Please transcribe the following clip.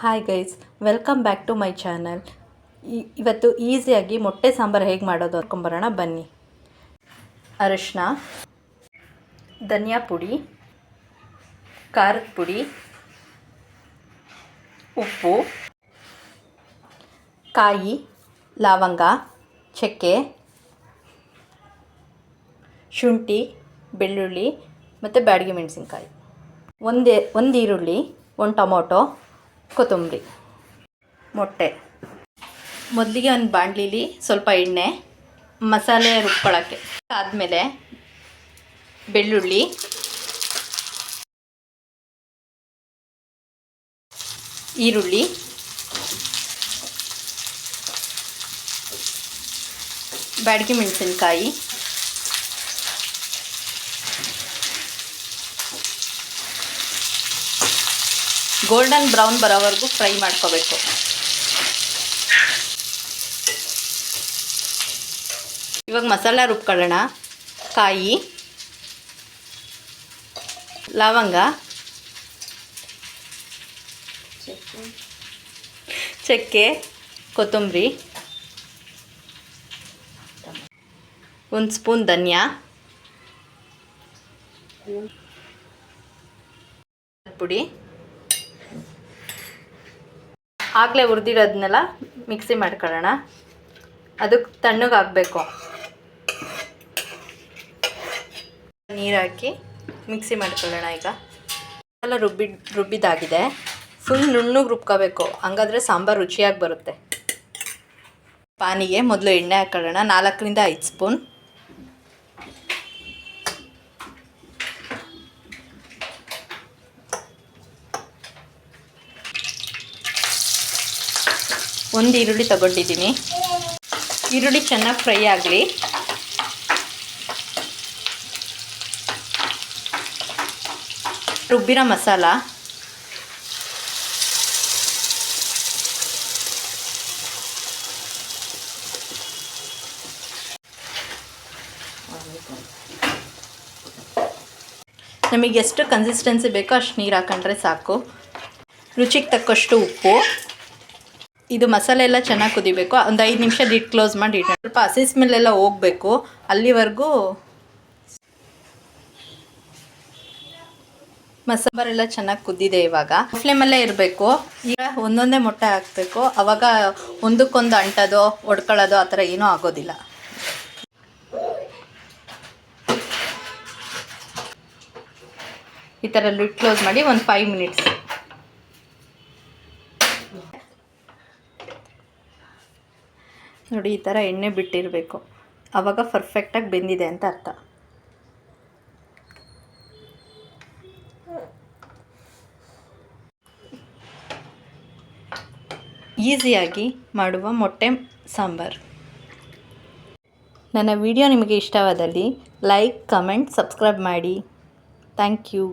Hi guys welcome back to my channel ಇವತ್ತು ಈಸಿಯಾಗಿ ಮೊಟ್ಟೆ ಸಾಂಬಾರು ಹೇಗೆ ಮಾಡೋದು ಹೊರ್ಕೊಂಬರೋಣ ಬನ್ನಿ. ಅರಿಶಿನ ಧನಿಯಾ ಪುಡಿ, ಖಾರದ ಪುಡಿ, ಉಪ್ಪು, ಕಾಯಿ, ಲವಂಗ, ಚಕ್ಕೆ, ಶುಂಠಿ, ಬೆಳ್ಳುಳ್ಳಿ ಮತ್ತು ಬ್ಯಾಡಿಗೆ ಮೆಣಸಿನ್ಕಾಯಿ. ಒಂದೇ, ಒಂದು ಈರುಳ್ಳಿ, ಒಂದು ಟೊಮೊಟೊ ಕೊತ್ತಂಬರಿ. ಮೊಟ್ಟೆ. ಮೊದಲಿಗೆ ಒಂದು ಬಾಣಲಿಲಿ ಸ್ವಲ್ಪ ಎಣ್ಣೆ ಮಸಾಲೆ ರುಬ್ಕೊಳ್ಳೋಕ್ಕೆ ಆದಮೇಲೆ ಬೆಳ್ಳುಳ್ಳಿ. ಈರುಳ್ಳಿ. ಬ್ಯಾಡಗಿ ಮೆಣಸಿನ್ಕಾಯಿ. ಗೋಲ್ಡನ್ ಬ್ರೌನ್ ಬರೋವರೆಗೂ ಫ್ರೈ ಮಾಡ್ಕೋಬೇಕು. ಇವಾಗ ಮಸಾಲ ರುಬ್ಕೊಳ್ಳೋಣ. ಕಾಯಿ, ಲವಂಗ, ಚಕ್ಕೆ, ಕೊತ್ತಂಬರಿ, ಒಂದು ಸ್ಪೂನ್ ಧನಿಯಾ. ಪುಡಿ. ಆಗಲೇ ಹುರಿದಿರೋದನ್ನೆಲ್ಲ ಮಿಕ್ಸಿ ಮಾಡ್ಕೊಳ್ಳೋಣ. ಅದಕ್ಕೆ ತಣ್ಣಗಾಗಬೇಕು ನೀರು ಹಾಕಿ ಮಿಕ್ಸಿ ಮಾಡ್ಕೊಳ್ಳೋಣ ಈಗ. ಎಲ್ಲ ರುಬ್ಬಿ ರುಬ್ಬಿದಾಗಿದೆ ಫುಲ್ ನುಣ್ಣಗೆ ರುಬ್ಕೋಬೇಕು. ಹಂಗಾದ್ರೆ ಸಾಂಬಾರು ರುಚಿಯಾಗಿ ಬರುತ್ತೆ. ಪಾನಿಗೆ ಮೊದಲು ಎಣ್ಣೆ ಹಾಕೊಳ್ಳೋಣ. ನಾಲ್ಕರಿಂದ ಐದು ಸ್ಪೂನ್. ಒಂದು ಈರುಳ್ಳಿ ತಗೊಂಡಿದ್ದೀನಿ. ಈರುಳ್ಳಿ ಚೆನ್ನಾಗಿ ಫ್ರೈ ಆಗಲಿ. ರುಬ್ಬಿರೋ ಮಸಾಲ. ನಮಗೆ ಎಷ್ಟು ಕನ್ಸಿಸ್ಟೆನ್ಸಿ ಬೇಕೋ ಅಷ್ಟು ನೀರು ಹಾಕೊಂಡ್ರೆ ಸಾಕು. ರುಚಿಗೆ ತಕ್ಕಷ್ಟು ಉಪ್ಪು. ಇದು ಮಸಾಲೆ ಎಲ್ಲ ಚೆನ್ನಾಗಿ ಕುದಿಬೇಕು. ಒಂದು ಐದು ನಿಮಿಷ ಡಿಡ್ ಕ್ಲೋಸ್ ಮಾಡಿ ಇಟ್ಟು ಸ್ವಲ್ಪ ಹಸಿ ಸ್ಮೆಲ್ಲೆಲ್ಲ ಹೋಗಬೇಕು. ಅಲ್ಲಿವರೆಗೂ ಮಸಾಂಬಾರೆಲ್ಲ ಚೆನ್ನಾಗಿ ಕುದ್ದಿದೆ ಇವಾಗ. ಫ್ಲೇಮಲ್ಲೇ ಇರಬೇಕು. ಈಗ ಒಂದೊಂದೇ ಮೊಟ್ಟೆ ಹಾಕಬೇಕು. ಅವಾಗ ಒಂದಕ್ಕೊಂದು ಅಂಟೋದು, ಒಡ್ಕೊಳ್ಳೋದು ಆ ಥರ ಏನೂ ಆಗೋದಿಲ್ಲ. ಈ ಥರ ಲಿಟ್ ಕ್ಲೋಸ್ ಮಾಡಿ ಒಂದು ಫೈವ್ ಮಿನಿಟ್ಸ್ ನೋಡಿ, ಈ ಥರ ಎಣ್ಣೆ ಬಿಟ್ಟಿರಬೇಕು. ಆವಾಗ ಪರ್ಫೆಕ್ಟಾಗಿ ಬೆಂದಿದೆ ಅಂತ ಅರ್ಥ. ಈಸಿಯಾಗಿ ಮಾಡುವ ಮೊಟ್ಟೆ ಸಾಂಬಾರ್. ನನ್ನ ವಿಡಿಯೋ ನಿಮಗೆ ಇಷ್ಟವಾದಲ್ಲಿ ಲೈಕ್, ಕಮೆಂಟ್, ಸಬ್ಸ್ಕ್ರೈಬ್ ಮಾಡಿ. Thank you.